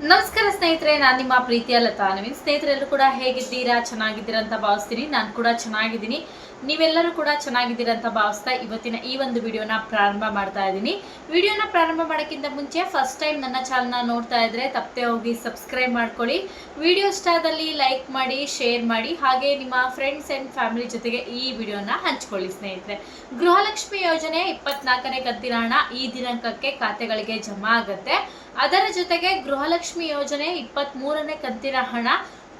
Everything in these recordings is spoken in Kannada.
ನಮಸ್ಕಾರ ಸ್ನೇಹಿತರೆ, ನಾನು ನಿಮ್ಮ ಪ್ರೀತಿಯ ಲತಾ ನವೀನ್. ಸ್ನೇಹಿತರೆಲ್ಲರೂ ಕೂಡ ಹೇಗಿದ್ದೀರಾ? ಚೆನ್ನಾಗಿದ್ದೀರಾ ಅಂತ ಭಾವಿಸ್ತೀನಿ. ನಾನು ಕೂಡ ಚೆನ್ನಾಗಿದ್ದೀನಿ. ನೀವೆಲ್ಲರೂ ಕೂಡ ಚೆನ್ನಾಗಿದ್ದೀರಾ ಅಂತ ಭಾವಿಸ್ತಾ ಇವತ್ತಿನ ಈ ಒಂದು ವಿಡಿಯೋನ ಪ್ರಾರಂಭ ಮಾಡ್ತಾ ಇದ್ದೀನಿ. ವಿಡಿಯೋನ ಪ್ರಾರಂಭ ಮಾಡೋಕ್ಕಿಂತ ಮುಂಚೆ ಫಸ್ಟ್ ಟೈಮ್ ನನ್ನ ಚಾನಲ್ನ ನೋಡ್ತಾ ಇದ್ರೆ ತಪ್ಪದೆ ಹೋಗಿ ಸಬ್ಸ್ಕ್ರೈಬ್ ಮಾಡ್ಕೊಳ್ಳಿ. ವಿಡಿಯೋ ಇಷ್ಟದಲ್ಲಿ ಲೈಕ್ ಮಾಡಿ ಶೇರ್ ಮಾಡಿ, ಹಾಗೆ ನಿಮ್ಮ ಫ್ರೆಂಡ್ಸ್ ಆ್ಯಂಡ್ ಫ್ಯಾಮಿಲಿ ಜೊತೆಗೆ ಈ ವಿಡಿಯೋನ ಹಂಚ್ಕೊಳ್ಳಿ ಸ್ನೇಹಿತರೆ. ಗೃಹಲಕ್ಷ್ಮಿ ಯೋಜನೆ ಇಪ್ಪತ್ನಾಲ್ಕನೇ ಕಂತಿನ ಹಣ ಈ ದಿನಾಂಕಕ್ಕೆ ಖಾತೆಗಳಿಗೆ ಜಮಾ ಆಗುತ್ತೆ. ಅದರ ಜೊತೆಗೆ ಗೃಹಲಕ್ಷ್ಮಿ ಯೋಜನೆ ಇಪ್ಪತ್ತ್ ಮೂರನೇ ಕಂತಿನ ಹಣ.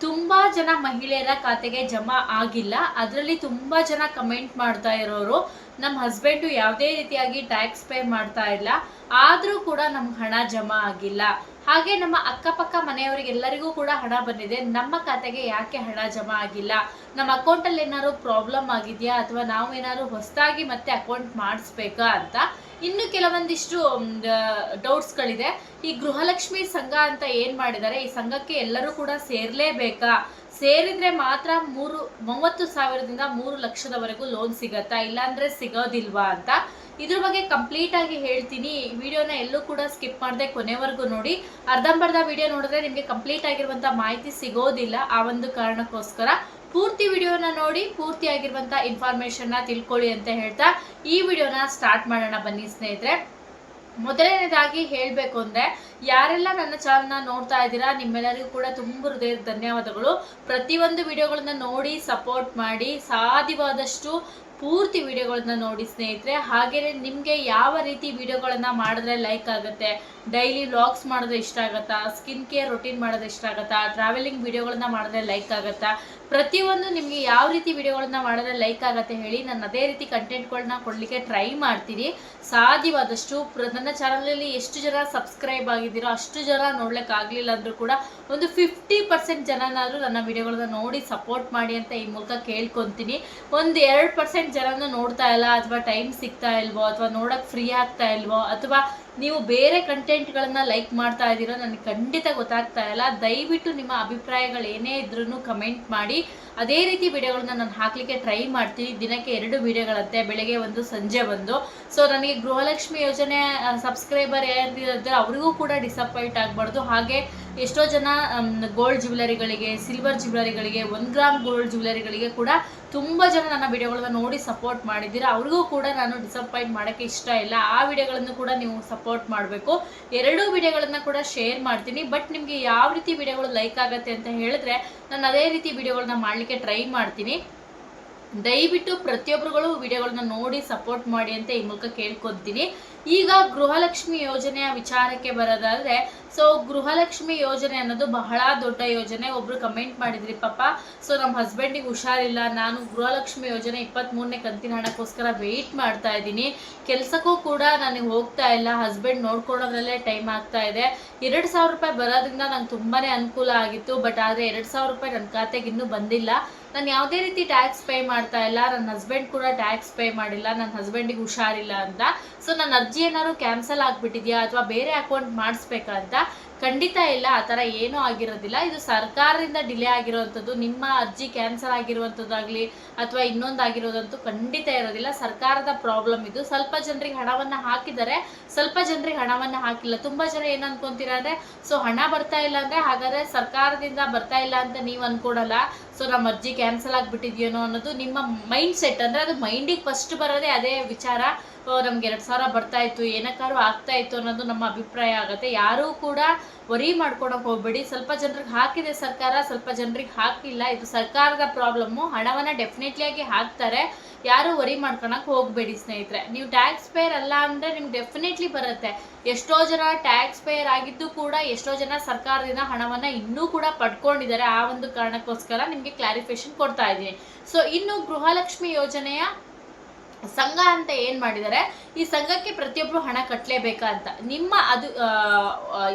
ತುಂಬಾ ಜನ ಮಹಿಳೆಯರ ಖಾತೆಗೆ ಜಮಾ ಆಗಿಲ್ಲ. ಅದರಲ್ಲಿ ತುಂಬಾ ಜನ ಕಮೆಂಟ್ ಮಾಡ್ತಾ ಇರೋರು. ನಮ್ಮ ಹಸ್ಬೆಂಡು ಯಾವುದೇ ರೀತಿಯಾಗಿ ಟ್ಯಾಕ್ಸ್ ಪೇ ಮಾಡ್ತಾ ಇಲ್ಲ. ಆದರೂ ಕೂಡ ನಮ್ಗೆ ಹಣ ಜಮಾ ಆಗಿಲ್ಲ. ಹಾಗೆ ನಮ್ಮ ಅಕ್ಕಪಕ್ಕ ಮನೆಯವರಿಗೆಲ್ಲರಿಗೂ ಕೂಡ ಹಣ ಬಂದಿದೆ. ನಮ್ಮ ಖಾತೆಗೆ ಯಾಕೆ ಹಣ ಜಮಾ ಆಗಿಲ್ಲ? ನಮ್ಮ ಅಕೌಂಟಲ್ಲಿ ಏನಾದ್ರು ಪ್ರಾಬ್ಲಮ್ ಆಗಿದೆಯಾ? ಅಥವಾ ನಾವು ಏನಾದ್ರು ಹೊಸದಾಗಿ ಮತ್ತೆ ಅಕೌಂಟ್ ಮಾಡಿಸ್ಬೇಕಾ ಅಂತ ಇನ್ನು ಕೆಲವೊಂದಿಷ್ಟು ಡೌಟ್ಸ್ಗಳಿದೆ ಈ ಗೃಹಲಕ್ಷ್ಮಿ ಸಂಘ ಅಂತ ಏನ್ ಮಾಡಿದ್ದಾರೆ? ಈ ಸಂಘಕ್ಕೆ ಎಲ್ಲರೂ ಕೂಡ ಸೇರ್ಲೇಬೇಕಾ? ಸೇರಿದ್ರೆ ಮಾತ್ರ ಮೂರು, ಮೂವತ್ತು ಸಾವಿರದಿಂದ ಮೂರು ಲಕ್ಷದವರೆಗೂ ಲೋನ್ ಸಿಗತ್ತಾ? ಇಲ್ಲಾಂದ್ರೆ ಸಿಗೋದಿಲ್ವಾ ಅಂತ. ಇದ್ರ ಬಗ್ಗೆ ಕಂಪ್ಲೀಟ್ ಆಗಿ ಹೇಳ್ತೀನಿ. ವಿಡಿಯೋನ ಎಲ್ಲೂ ಕೂಡ ಸ್ಕಿಪ್ ಮಾಡದೆ ಕೊನೆವರೆಗೂ ನೋಡಿ. ಅರ್ಧಂಬರ್ಧ ವಿಡಿಯೋ ನೋಡಿದ್ರೆ ನಿಮಗೆ ಕಂಪ್ಲೀಟ್ ಆಗಿರುವಂತ ಮಾಹಿತಿ ಸಿಗೋದಿಲ್ಲ ಆ ಒಂದು ಕಾರಣಕ್ಕೋಸ್ಕರ. ಪೂರ್ತಿ ವಿಡಿಯೋನ ನೋಡಿ, ಪೂರ್ತಿ ಇನ್ಫಾರ್ಮೇಷನ್ನ ತಿಳ್ಕೊಳ್ಳಿ ಅಂತ ಹೇಳ್ತಾ ಈ ವಿಡಿಯೋನ ಸ್ಟಾರ್ಟ್ ಮಾಡೋಣ ಬನ್ನಿ ಸ್ನೇಹಿತರೆ. ಮೊದಲನೇದಾಗಿ ಹೇಳಬೇಕು ಅಂದ್ರೆ, ಯಾರೆಲ್ಲ ನನ್ನ ಚಾನಲ್ನ ನೋಡ್ತಾ ಇದ್ದೀರಾ, ನಿಮ್ಮೆಲ್ಲರಿಗೂ ಕೂಡ ತುಂಬ ಹೃದಯದ ಧನ್ಯವಾದಗಳು. ಪ್ರತಿಯೊಂದು ವಿಡಿಯೋಗಳನ್ನ ನೋಡಿ ಸಪೋರ್ಟ್ ಮಾಡಿ, ಸಾಧ್ಯವಾದಷ್ಟು ಪೂರ್ತಿ ವಿಡಿಯೋಗಳನ್ನ ನೋಡಿ ಸ್ನೇಹಿತರೆ ಹಾಗೆಯೇ ನಿಮಗೆ ಯಾವ ರೀತಿ ವಿಡಿಯೋಗಳನ್ನ ಮಾಡಿದ್ರೆ ಲೈಕ್ ಆಗುತ್ತೆ ಡೈಲಿ ವ್ಲಾಗ್ಸ್ ಮಾಡಿದ್ರೆ ಇಷ್ಟ ಆಗುತ್ತಾ ಸ್ಕಿನ್ ಕೇರ್ ರೊಟೀನ್ ಮಾಡಿದ್ರೆ ಇಷ್ಟ ಆಗುತ್ತಾ ಟ್ರಾವೆಲಿಂಗ್ ವಿಡಿಯೋಗಳನ್ನ ಮಾಡಿದ್ರೆ ಲೈಕ್ ಆಗುತ್ತಾ, ಪ್ರತಿಯೊಂದು ನಿಮಗೆ ಯಾವ ರೀತಿ ವಿಡಿಯೋಗಳನ್ನ ಮಾಡಿದ್ರೆ ಲೈಕ್ ಆಗುತ್ತೆ ಹೇಳಿ ನಾನು ಅದೇ ರೀತಿ ಕಂಟೆಂಟ್ಗಳನ್ನ ಕೊಡಲಿಕ್ಕೆ ಟ್ರೈ ಮಾಡ್ತೀನಿ. ಸಾಧ್ಯವಾದಷ್ಟು ನನ್ನ ಚಾನಲಲ್ಲಿ ಎಷ್ಟು ಜನ ಸಬ್ಸ್ಕ್ರೈಬ್ ಆಗಿದ್ದೀರೋ ಅಷ್ಟು ಜನ ನೋಡ್ಲಿಕ್ಕೆ ಆಗಲಿಲ್ಲ ಅಂದರೂ ಕೂಡ ಒಂದು ಫಿಫ್ಟಿ ಪರ್ಸೆಂಟ್ ಜನನಾದರೂ ನನ್ನ ವಿಡಿಯೋಗಳನ್ನ ನೋಡಿ ಸಪೋರ್ಟ್ ಮಾಡಿ ಅಂತ ಈ ಮೂಲಕ ಕೇಳ್ಕೊತೀನಿ. ಒಂದು ಎರಡು ಪರ್ಸೆಂಟ್ ಜನನ ನೋಡ್ತಾ ಇಲ್ಲ ಅಥವಾ ಟೈಮ್ ಸಿಗ್ತಾ ಇಲ್ವೋ ಅಥವಾ ನೋಡಕ್ ಫ್ರೀ ಆಗ್ತಾ ಇಲ್ವೋ ಅಥವಾ ನೀವು ಬೇರೆ ಕಂಟೆಂಟ್ಗಳನ್ನು ಲೈಕ್ ಮಾಡ್ತಾ ಇದ್ದೀರೋ, ನನಗೆ ಖಂಡಿತ ಗೊತ್ತಾಗ್ತಾ ಇಲ್ಲ. ದಯವಿಟ್ಟು ನಿಮ್ಮ ಅಭಿಪ್ರಾಯಗಳು ಏನೇ ಇದ್ರೂ ಕಮೆಂಟ್ ಮಾಡಿ. ಅದೇ ರೀತಿ ವಿಡಿಯೋಗಳನ್ನ ನಾನು ಹಾಕ್ಲಿಕ್ಕೆ ಟ್ರೈ ಮಾಡ್ತೀನಿ. ದಿನಕ್ಕೆ ಎರಡು ವಿಡಿಯೋಗಳಂತೆ, ಬೆಳಗ್ಗೆ ಒಂದು, ಸಂಜೆ ಒಂದು. ಸೊ ನನಗೆ ಗೃಹಲಕ್ಷ್ಮಿ ಯೋಜನೆ ಸಬ್ಸ್ಕ್ರೈಬರ್ ಯಾರಿದ್ದಾರೆ ಅವರಿಗೂ ಕೂಡ ಡಿಸಪಾಯಿಂಟ್ ಆಗಬಾರ್ದು. ಹಾಗೆ ಎಷ್ಟೋ ಜನ ಗೋಲ್ಡ್ ಜ್ಯುವೆಲರಿಗಳಿಗೆ, ಸಿಲ್ವರ್ ಜ್ಯುವೆಲರಿಗಳಿಗೆ ಒನ್ ಗ್ರಾಮ್ ಗೋಲ್ಡ್ ಜ್ಯುವೆಲರಿಗಳಿಗೆ ಕೂಡ ತುಂಬ ಜನ ನನ್ನ ವಿಡಿಯೋಗಳನ್ನ ನೋಡಿ ಸಪೋರ್ಟ್ ಮಾಡಿದ್ದೀರಾ. ಅವ್ರಿಗೂ ಕೂಡ ನಾನು ಡಿಸಪಾಯಿಂಟ್ ಮಾಡೋಕ್ಕೆ ಇಷ್ಟ ಇಲ್ಲ. ಆ ವಿಡಿಯೋಗಳನ್ನು ಕೂಡ ನೀವು ಸಪೋರ್ಟ್ ಮಾಡಬೇಕು. ಎರಡೂ ವಿಡಿಯೋಗಳನ್ನು ಕೂಡ ಶೇರ್ ಮಾಡ್ತೀನಿ. ಬಟ್ ನಿಮಗೆ ಯಾವ ರೀತಿ ವಿಡಿಯೋಗಳು ಲೈಕ್ ಆಗುತ್ತೆ ಅಂತ ಹೇಳಿದ್ರೆ ನಾನು ಅದೇ ರೀತಿ ವಿಡಿಯೋಗಳನ್ನ ಮಾಡಲಿಕ್ಕೆ ಟ್ರೈ ಮಾಡ್ತೀನಿ. ದಯವಿಟ್ಟು ಪ್ರತಿಯೊಬ್ಬರುಗಳು ವಿಡಿಯೋಗಳನ್ನ ನೋಡಿ ಸಪೋರ್ಟ್ ಮಾಡಿ ಅಂತ ಈ ಮೂಲಕ ಕೇಳ್ಕೊತೀನಿ. ಈಗ ಗೃಹಲಕ್ಷ್ಮಿ ಯೋಜನೆಯ ವಿಚಾರಕ್ಕೆ ಬರೋದಾದ್ರೆ ಸೊ ಗೃಹಲಕ್ಷ್ಮಿ ಯೋಜನೆ ಅನ್ನೋದು ಬಹಳ ದೊಡ್ಡ ಯೋಜನೆ. ಒಬ್ರು ಕಮೆಂಟ್ ಮಾಡಿದ್ರಿ ಪಾಪ ಸೊ ನಮ್ಮ ಹಸ್ಬೆಂಡಿಗೆ ಹುಷಾರಿಲ್ಲ. ನಾನು ಗೃಹಲಕ್ಷ್ಮಿ ಯೋಜನೆ ಇಪ್ಪತ್ತ್ಮೂರನೇ ಕಂತಿನ ಹಣಕ್ಕೋಸ್ಕರ ವೆಯ್ಟ್ ಮಾಡ್ತಾ ಇದ್ದೀನಿ. ಕೆಲಸಕ್ಕೂ ಕೂಡ ನನಗೆ ಹೋಗ್ತಾ ಇಲ್ಲ. ಹಸ್ಬೆಂಡ್ ನೋಡ್ಕೊಳ್ಳೋದ್ರಲ್ಲೇ ಟೈಮ್ ಆಗ್ತಾ ಇದೆ. ಎರಡು ಸಾವಿರ ರೂಪಾಯಿ ಬರೋದ್ರಿಂದ ನಂಗೆ ತುಂಬಾ ಅನುಕೂಲ ಆಗಿತ್ತು. ಬಟ್ ಆದರೆ ಎರಡು ಸಾವಿರ ರೂಪಾಯಿ ನನ್ನ ಖಾತೆಗೆ ಇನ್ನೂ ಬಂದಿಲ್ಲ. ನಾನು ಯಾವುದೇ ರೀತಿ ಟ್ಯಾಕ್ಸ್ ಪೇ ಮಾಡ್ತಾ ಇಲ್ಲ. ನನ್ನ ಹಸ್ಬೆಂಡ್ ಕೂಡ ಟ್ಯಾಕ್ಸ್ ಪೇ ಮಾಡಿಲ್ಲ. ನನ್ನ ಹಸ್ಬೆಂಡಿಗೆ ಹುಷಾರಿಲ್ಲ ಅಂತ. ಸೊ ನನ್ನ ಅರ್ಜಿ ಏನಾದ್ರು ಕ್ಯಾನ್ಸಲ್ ಆಗಿಬಿಟ್ಟಿದ್ಯಾ? ಅಥವಾ ಬೇರೆ ಅಕೌಂಟ್ ಮಾಡಿಸ್ಬೇಕಾ ಖಂಡಿತ ಇಲ್ಲ, ಆ ಥರ ಏನೂ ಆಗಿರೋದಿಲ್ಲ. ಇದು ಸರ್ಕಾರದಿಂದ ಡಿಲೇ ಆಗಿರುವಂಥದ್ದು, ನಿಮ್ಮ ಅರ್ಜಿ ಕ್ಯಾನ್ಸಲ್ ಆಗಿರುವಂಥದ್ದಾಗಲಿ ಅಥವಾ ಇನ್ನೊಂದು ಆಗಿರೋದಂತೂ ಖಂಡಿತ ಇರೋದಿಲ್ಲ. ಸರ್ಕಾರದ ಪ್ರಾಬ್ಲಮ್ ಇದು. ಸ್ವಲ್ಪ ಜನರಿಗೆ ಹಣವನ್ನು ಹಾಕಿದರೆ, ಸ್ವಲ್ಪ ಜನರಿಗೆ ಹಣವನ್ನು ಹಾಕಿಲ್ಲ. ತುಂಬ ಜನ ಏನು ಅಂದ್ಕೊತೀರ ಅಂದರೆ, ಸೊ, ಹಣ ಬರ್ತಾ ಇಲ್ಲ ಅಂದರೆ ಹಾಗಾದರೆ ಸರ್ಕಾರದಿಂದ ಬರ್ತಾ ಇಲ್ಲ ಅಂತ ನೀವು ಅನ್ಕೊಡಲ್ಲ. ಸೊ ನಮ್ಮ ಅರ್ಜಿ ಕ್ಯಾನ್ಸಲ್ ಆಗಿಬಿಟ್ಟಿದ್ಯೇನೋ ಅನ್ನೋದು ನಿಮ್ಮ ಮೈಂಡ್ ಸೆಟ್ ಅಂದರೆ ಅದು ಮೈಂಡಿಗೆ ಫಸ್ಟ್ ಬರೋದೇ ಅದೇ ವಿಚಾರ. ನಮ್ಗೆ ಎರಡು ಸಾವಿರ ಬರ್ತಾ ಇತ್ತು, ಏನಕ್ಕಾದ್ರೂ ಆಗ್ತಾ ಇತ್ತು ಅನ್ನೋದು ನಮ್ಮ ಅಭಿಪ್ರಾಯ ಆಗುತ್ತೆ. ಯಾರೂ ಕೂಡ ವರಿ ಮಾಡ್ಕೊಳಕ್ ಹೋಗ್ಬೇಡಿ. ಸ್ವಲ್ಪ ಜನರಿಗೆ ಹಾಕಿದೆ ಸರ್ಕಾರ, ಸ್ವಲ್ಪ ಜನರಿಗೆ ಹಾಕಿಲ್ಲ. ಇದು ಸರ್ಕಾರದ ಪ್ರಾಬ್ಲಮ್ಮು. ಹಣವನ್ನು ಡೆಫಿನೆಟ್ಲಿ ಆಗಿ ಹಾಕ್ತಾರೆ. ಯಾರು ವರಿ ಮಾಡ್ಕೊಳಕ್ ಹೋಗ್ಬೇಡಿ ಸ್ನೇಹಿತರೆ. ನೀವು ಟ್ಯಾಕ್ಸ್ ಪೇಯರ್ ಅಲ್ಲ ಅಂದರೆ ನಿಮ್ಗೆ ಡೆಫಿನೆಟ್ಲಿ ಬರುತ್ತೆ. ಎಷ್ಟೋ ಜನ ಟ್ಯಾಕ್ಸ್ ಪೇಯರ್ ಆಗಿದ್ದು ಕೂಡ, ಎಷ್ಟೋ ಜನ ಸರ್ಕಾರದಿಂದ ಹಣವನ್ನು ಇನ್ನೂ ಕೂಡ ಪಡ್ಕೊಂಡಿದ್ದಾರೆ. ಆ ಒಂದು ಕಾರಣಕ್ಕೋಸ್ಕರ ನಿಮಗೆ ಕ್ಲಾರಿಫಿಕೇಶನ್ ಕೊಡ್ತಾ ಇದ್ದೀನಿ. ಸೊ ಇನ್ನು ಗೃಹಲಕ್ಷ್ಮಿ ಯೋಜನೆಯ ಸಂಘ ಅಂತ ಏನ್ ಮಾಡಿದ್ದಾರೆ? ಈ ಸಂಘಕ್ಕೆ ಪ್ರತಿಯೊಬ್ರು ಹಣ ಕಟ್ಟಲೇಬೇಕಾ ಅಂತ. ನಿಮ್ಮ ಅದು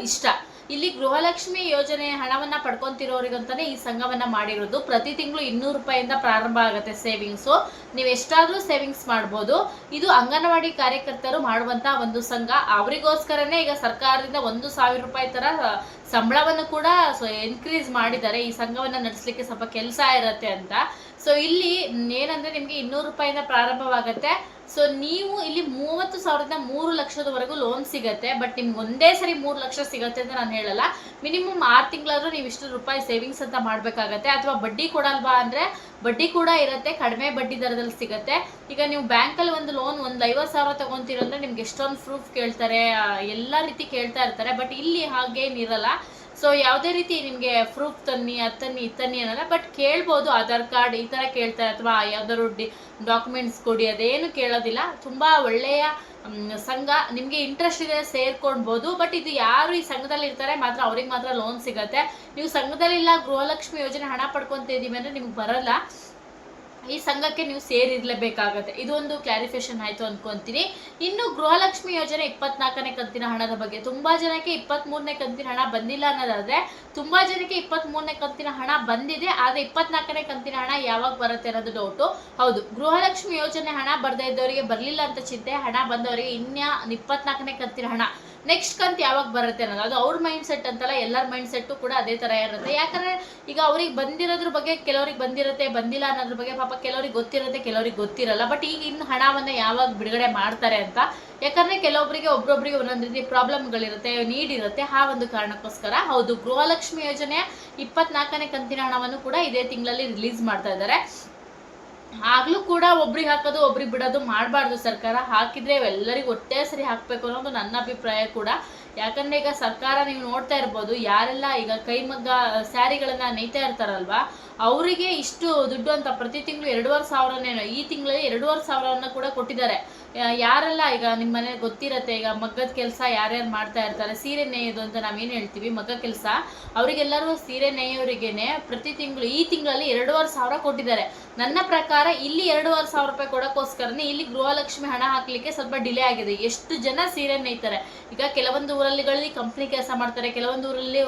ಇಷ್ಟ. ಇಲ್ಲಿ ಗೃಹಲಕ್ಷ್ಮಿ ಯೋಜನೆ ಹಣವನ್ನ ಪಡ್ಕೊಂತಿರೋರಿಗಂತಾನೆ ಈ ಸಂಘವನ್ನ ಮಾಡಿರೋದು. ಪ್ರತಿ ತಿಂಗಳು ಇನ್ನೂರು ರೂಪಾಯಿಂದ ಪ್ರಾರಂಭ ಆಗುತ್ತೆ ಸೇವಿಂಗ್ಸು. ನೀವು ಎಷ್ಟಾದ್ರೂ ಸೇವಿಂಗ್ಸ್ ಮಾಡ್ಬೋದು. ಇದು ಅಂಗನವಾಡಿ ಕಾರ್ಯಕರ್ತರು ಮಾಡುವಂತ ಒಂದು ಸಂಘ. ಅವರಿಗೋಸ್ಕರನೇ ಈಗ ಸರ್ಕಾರದಿಂದ ಒಂದು ಸಾವಿರ ರೂಪಾಯಿ ತರ ಸಂಬಳವನ್ನು ಕೂಡ ಇನ್ಕ್ರೀಸ್ ಮಾಡಿದ್ದಾರೆ. ಈ ಸಂಘವನ್ನ ನಡೆಸಲಿಕ್ಕೆ ಸ್ವಲ್ಪ ಕೆಲಸ ಇರತ್ತೆ ಅಂತ. ಸೊ ಇಲ್ಲಿ ಏನಂದ್ರೆ ನಿಮ್ಗೆ ಇನ್ನೂರು ರೂಪಾಯಿಂದ ಪ್ರಾರಂಭವಾಗುತ್ತೆ. ಸೊ ನೀವು ಇಲ್ಲಿ ಮೂವತ್ತು ಸಾವಿರದಿಂದ ಮೂರು ಲಕ್ಷದವರೆಗೂ ಲೋನ್ ಸಿಗತ್ತೆ. ಬಟ್ ನಿಮ್ಗೆ ಒಂದೇ ಸರಿ ಮೂರು ಲಕ್ಷ ಸಿಗತ್ತೆ ಅಂತ ನಾನು ಹೇಳಲ್ಲ. ಮಿನಿಮಮ್ ಆರು ತಿಂಗಳಾದ್ರೂ ನೀವು ಇಷ್ಟು ರೂಪಾಯಿ ಸೇವಿಂಗ್ಸ್ ಅಂತ ಮಾಡಬೇಕಾಗತ್ತೆ. ಅಥವಾ ಬಡ್ಡಿ ಕೊಡಲ್ವಾ ಅಂದರೆ ಬಡ್ಡಿ ಕೂಡ ಇರುತ್ತೆ, ಕಡಿಮೆ ಬಡ್ಡಿ ದರದಲ್ಲಿ ಸಿಗುತ್ತೆ. ಈಗ ನೀವು ಬ್ಯಾಂಕಲ್ಲಿ ಒಂದು ಲೋನ್ ಒಂದು ಐವತ್ತು ಸಾವಿರ ತಗೊಂತೀರಂದ್ರೆ ನಿಮ್ಗೆ ಎಷ್ಟೊಂದು ಪ್ರೂಫ್ ಕೇಳ್ತಾರೆ ಎಲ್ಲ ರೀತಿ ಕೇಳ್ತಾ ಇರ್ತಾರೆ. ಬಟ್ ಇಲ್ಲಿ ಹಾಗೇನಿರಲ್ಲ. ಸೊ ಯಾವುದೇ ರೀತಿ ನಿಮಗೆ ಪ್ರೂಫ್ ತನ್ನಿ, ಅದು ತನ್ನಿ, ಇದು ಅನ್ನಲ್ಲ ಬಟ್ ಕೇಳ್ಬೋದು ಆಧಾರ್ ಕಾರ್ಡ್ ಈ ಥರ ಕೇಳ್ತಾರೆ ಅಥವಾ ಯಾವ್ದಾದ್ರು ಡಿ ಡಾಕ್ಯುಮೆಂಟ್ಸ್ ಕೊಡಿ, ಅದೇನು ಕೇಳೋದಿಲ್ಲ. ತುಂಬ ಒಳ್ಳೆಯ ಸಂಘ, ನಿಮಗೆ ಇಂಟ್ರೆಸ್ಟ್ ಇದೆ ಸೇರ್ಕೊಳ್ಬೋದು ಬಟ್ ಇದು ಯಾರು ಈ ಸಂಘದಲ್ಲಿ ಇರ್ತಾರೆ, ಮಾತ್ರ ಅವ್ರಿಗೆ ಮಾತ್ರ ಲೋನ್ ಸಿಗುತ್ತೆ. ನೀವು ಸಂಘದಲ್ಲಿಲ್ಲ ಗೃಹಲಕ್ಷ್ಮಿ ಯೋಜನೆ ಹಣ ಪಡ್ಕೊತ ಇದೀವಿ ಅಂದರೆ ನಿಮ್ಗೆ ಬರಲ್ಲ. ಈ ಸಂಘಕ್ಕೆ ನೀವು ಸೇರಿರ್ಲೇಬೇಕಾಗತ್ತೆ. ಇದು ಒಂದು ಕ್ಲಾರಿಫಿಕೇಶನ್ ಆಯ್ತು ಅನ್ಕೊಂತೀನಿ. ಇನ್ನು ಗೃಹಲಕ್ಷ್ಮಿ ಯೋಜನೆ ಇಪ್ಪತ್ನಾಲ್ಕನೇ ಕಂತಿನ ಹಣದ ಬಗ್ಗೆ. ತುಂಬಾ ಜನಕ್ಕೆ ಇಪ್ಪತ್ತ್ ಮೂರನೇ ಕಂತಿನ ಹಣ ಬಂದಿಲ್ಲ ಅನ್ನೋದಾದರೆ ತುಂಬಾ ಜನಕ್ಕೆ ಇಪ್ಪತ್ತ್ ಮೂರನೇ ಕಂತಿನ ಹಣ ಬಂದಿದೆ, ಆದ್ರೆ ಇಪ್ಪತ್ನಾಲ್ಕನೇ ಕಂತಿನ ಹಣ ಯಾವಾಗ ಬರುತ್ತೆ ಅನ್ನೋದು ಡೌಟು ಹೌದು, ಗೃಹಲಕ್ಷ್ಮಿ ಯೋಜನೆ ಹಣ ಬರದೇ ಇದ್ದವರಿಗೆ ಬರಲಿಲ್ಲ ಅಂತ ಚಿಂತೆ, ಹಣ ಬಂದವರಿಗೆ ಇನ್ಯಾ ಇಪ್ಪತ್ನಾಲ್ಕನೇ ಕಂತಿನ ಹಣ. ನೆಕ್ಸ್ಟ್ ಕಂತ್ ಯಾವಾಗ ಬರುತ್ತೆ ಅನ್ನೋದು. ಅದು ಅವ್ರ ಮೈಂಡ್ ಸೆಟ್ ಅಂತಲ್ಲ, ಎಲ್ಲರ ಮೈಂಡ್ ಸೆಟ್ಟು ಕೂಡ ಅದೇ ತರ ಇರುತ್ತೆ. ಯಾಕಂದ್ರೆ ಈಗ ಅವ್ರಿಗೆ ಬಂದಿರೋದ್ರ ಬಗ್ಗೆ ಕೆಲವ್ರಿಗೆ ಬಂದಿರುತ್ತೆ, ಬಂದಿಲ್ಲ ಅನ್ನೋದ್ರ ಬಗ್ಗೆ ಪಾಪ ಕೆಲವ್ರಿಗೆ ಗೊತ್ತಿರುತ್ತೆ, ಕೆಲವ್ರಿಗೆ ಗೊತ್ತಿರಲ್ಲ. ಬಟ್ ಈಗ ಇನ್ನು ಹಣವನ್ನ ಯಾವಾಗ ಬಿಡುಗಡೆ ಮಾಡ್ತಾರೆ ಅಂತ, ಯಾಕಂದ್ರೆ ಕೆಲವೊಬ್ಬರಿಗೆ ಒಬ್ಬೊಬ್ಬರಿಗೆ ಒಂದೊಂದು ರೀತಿ ಪ್ರಾಬ್ಲಮ್ಗಳಿರುತ್ತೆ ನೀಡಿರುತ್ತೆ ಆ ಒಂದು ಕಾರಣಕ್ಕೋಸ್ಕರ ಹೌದು, ಗೃಹಲಕ್ಷ್ಮಿ ಯೋಜನೆ ಇಪ್ಪತ್ನಾಲ್ಕನೇ ಕಂತಿನ ಹಣವನ್ನು ಕೂಡ ಇದೇ ತಿಂಗಳಲ್ಲಿ ರಿಲೀಸ್ ಮಾಡ್ತಾ ಇದ್ದಾರೆ. ಆಗ್ಲೂ ಕೂಡ ಒಬ್ರಿಗೆ ಹಾಕೋದು, ಒಬ್ರಿಗೆ ಬಿಡೋದು ಮಾಡಬಾರ್ದು ಸರ್ಕಾರ. ಹಾಕಿದ್ರೆ ಎಲ್ಲರಿಗೂ ಒಟ್ಟೆ ಸರಿ ಹಾಕಬೇಕು ಅನ್ನೋದು ನನ್ನ ಅಭಿಪ್ರಾಯ ಕೂಡ. ಯಾಕಂದ್ರೆ ಈಗ ಸರ್ಕಾರ ನೀವು ನೋಡ್ತಾ ಇರ್ಬೋದು, ಯಾರೆಲ್ಲ ಈಗ ಕೈಮಗ್ಗ ಸ್ಯಾರಿಗಳನ್ನ ನೇಯ್ತಾ ಇರ್ತಾರಲ್ವಾ, ಅವರಿಗೆ ಇಷ್ಟು ದುಡ್ಡು ಅಂತ ಪ್ರತಿ ತಿಂಗಳು ಎರಡೂವರೆ ಸಾವಿರನೇನೋ ಈ ತಿಂಗಳಲ್ಲಿ ಎರಡೂವರೆ ಸಾವಿರವನ್ನ ಕೂಡ ಕೊಟ್ಟಿದ್ದಾರೆ. ಯಾರೆಲ್ಲ ಈಗ ನಿಮ್ಮ ಮನೆ ಗೊತ್ತಿರತ್ತೆ, ಈಗ ಮಗ್ಗದ ಕೆಲಸ ಯಾರ್ಯಾರು ಮಾಡ್ತಾ ಇರ್ತಾರೆ, ಸೀರೆ ನೇಯೋದು ಅಂತ ನಾವೇನು ಹೇಳ್ತೀವಿ, ಮಗ್ಗ ಕೆಲಸ, ಅವರಿಗೆಲ್ಲರೂ ಸೀರೆ ನೇಯೋರಿಗೇನೆ ಪ್ರತಿ ತಿಂಗಳು, ಈ ತಿಂಗಳಲ್ಲಿ ಎರಡೂವರೆ ಸಾವಿರ ಕೊಟ್ಟಿದ್ದಾರೆ. ನನ್ನ ಪ್ರಕಾರ ಇಲ್ಲಿ ಎರಡೂವರೆ ಸಾವಿರ ರೂಪಾಯಿ ಕೊಡೋಕ್ಕೋಸ್ಕರನೇ ಇಲ್ಲಿ ಗೃಹಲಕ್ಷ್ಮಿ ಹಣ ಹಾಕ್ಲಿಕ್ಕೆ ಸ್ವಲ್ಪ ಡಿಲೇ ಆಗಿದೆ. ಎಷ್ಟು ಜನ ಸೀರೆ ನೇಯ್ತಾರೆ, ಈಗ ಕೆಲವೊಂದು ಊರಲ್ಲಿಗಳಲ್ಲಿ ಕಂಪ್ನಿ ಕೆಲಸ ಮಾಡ್ತಾರೆ. ಕೆಲವೊಂದು ಊರಲ್ಲಿ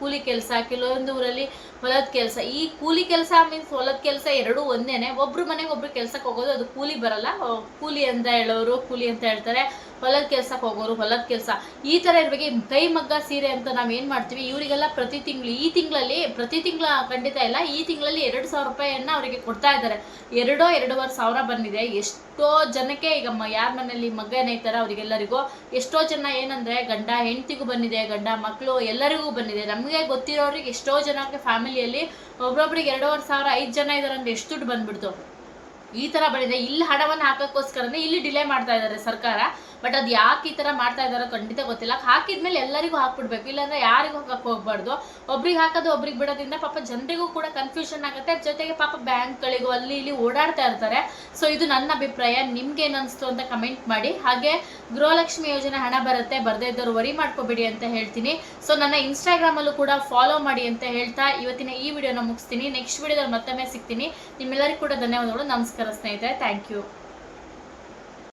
ಕೂಲಿ ಕೆಲಸ ಕೆಲವೊಂದು ಊರಲ್ಲಿ ಹೊಲದ ಕೆಲಸ. ಈ ಕೂಲಿ ಕೆಲಸ ಮೀನ್ಸ್ ಹೊಲದ ಕೆಲಸ ಎರಡೂ ಒಂದೇನೆ. ಒಬ್ರು ಮನೆಗೆ ಒಬ್ರು ಕೆಲ್ಸಕ್ಕೆ ಹೋಗೋದು, ಅದು ಕೂಲಿ ಬರಲ್ಲ. ಕೂಲಿ ಅಂತ ಹೇಳೋರು ಕೂಲಿ ಅಂತ ಹೇಳ್ತಾರೆ. ಹೊಲದ ಕೆಲ್ಸಕ್ಕೆ ಹೋಗೋರು ಹೊಲದ ಕೆಲಸ. ಈ ಥರ ಇರ್ಬೇಕು ಕೈ ಮಗ್ಗ ಸೀರೆ ಅಂತ ನಾವು ಏನು ಮಾಡ್ತೀವಿ? ಇವರಿಗೆಲ್ಲ ಪ್ರತಿ ತಿಂಗಳು, ಈ ತಿಂಗಳಲ್ಲಿ ಪ್ರತಿ ತಿಂಗಳ ಖಂಡಿತ ಇಲ್ಲ, ಈ ತಿಂಗಳಲ್ಲಿ ಎರಡು ಸಾವಿರ ರೂಪಾಯಿಯನ್ನು ಅವರಿಗೆ ಕೊಡ್ತಾ ಇದ್ದಾರೆ. ಎರಡೋ ಎರಡೂವರೆ ಸಾವಿರ ಬಂದಿದೆ. ಎಷ್ಟೋ ಜನಕ್ಕೆ ಈಗ ಮ, ಯಾರ ಮನೆಯಲ್ಲಿ ಮಗ್ಗ ಏನೈತಾರೆ ಅವರಿಗೆಲ್ಲರಿಗೂ ಎಷ್ಟೋ ಜನ ಏನಂದ್ರೆ ಗಂಡ ಹೆಂಡತಿಗೂ ಬಂದಿದೆ, ಗಂಡ ಮಕ್ಕಳು ಎಲ್ಲರಿಗೂ ಬಂದಿದೆ. ನಮಗೆ ಗೊತ್ತಿರೋರಿಗೆ ಎಷ್ಟೋ ಜನಕ್ಕೆ ಫ್ಯಾಮಿಲಿಯಲ್ಲಿ ಒಬ್ರೊಬ್ರಿಗೆ ಎರಡೂವರೆ ಸಾವಿರ, ಐದು ಜನ ಇದಾರೆ ಅಂದ್ರೆ ಎಷ್ಟು ದುಡ್ಡು ಬಂದ್ಬಿಡ್ತು? ಈ ತರ ಬಂದಿದೆ ಇಲ್ಲಿ ಹಣವನ್ನು ಹಾಕೋಕ್ಕೋಸ್ಕರನೇ ಇಲ್ಲಿ ಡಿಲೇ ಮಾಡ್ತಾ ಇದ್ದಾರೆ ಸರ್ಕಾರ. ಬಟ್ ಅದು ಯಾಕೆ ಈ ತರ ಮಾಡ್ತಾ ಇದ್ದಾರೋ ಖಂಡಿತ ಗೊತ್ತಿಲ್ಲ. ಹಾಕಿದ್ಮೇಲೆ ಎಲ್ಲರಿಗೂ ಹಾಕ್ಬಿಡ್ಬೇಕು. ಇಲ್ಲಾಂದ್ರೆ ಯಾರಿಗೂ ಹಾಕಕ್ಕೆ ಹೋಗ್ಬಾರ್ದು ಒಬ್ರಿಗೆ ಹಾಕೋದು ಒಬ್ರಿಗೆ ಬಿಡೋದ್ರಿಂದ ಪಾಪ ಜನರಿಗೂ ಕೂಡ ಕನ್ಫ್ಯೂಷನ್ ಆಗುತ್ತೆ. ಜೊತೆಗೆ ಪಾಪ ಬ್ಯಾಂಕ್ಗಳಿಗೂ ಅಲ್ಲಿ ಇಲ್ಲಿ ಓಡಾಡ್ತಾ ಇರ್ತಾರೆ. ಸೊ ಇದು ನನ್ನ ಅಭಿಪ್ರಾಯ. ನಿಮ್ಗೆ ಏನ್ ಅನ್ಸ್ತು ಅಂತ ಕಮೆಂಟ್ ಮಾಡಿ. ಹಾಗೆ ಗೃಹಲಕ್ಷ್ಮಿ ಯೋಜನೆ ಹಣ ಬರುತ್ತೆ, ಬರ್ದೇ ಇದ್ದವರು ವರಿ ಮಾಡ್ಕೋಬೇಡಿ ಅಂತ ಹೇಳ್ತೀನಿ. ಸೊ ನನ್ನ ಇನ್ಸ್ಟಾಗ್ರಾಮಲ್ಲೂ ಕೂಡ ಫಾಲೋ ಮಾಡಿ ಅಂತ ಹೇಳ್ತಾ ಇವತ್ತಿನ ಈ ವಿಡಿಯೋನ ಮುಗಿಸ್ತೀನಿ. ನೆಕ್ಸ್ಟ್ ವಿಡಿಯೋದಲ್ಲಿ ಮತ್ತೊಮ್ಮೆ ಸಿಗ್ತೀನಿ. ನಿಮ್ಮೆಲ್ಲರಿಗೂ ಕೂಡ ಧನ್ಯವಾದಗಳು. ನಮಸ್ಕಾರ ಸ್ನೇಹಿತರೆ. Thank you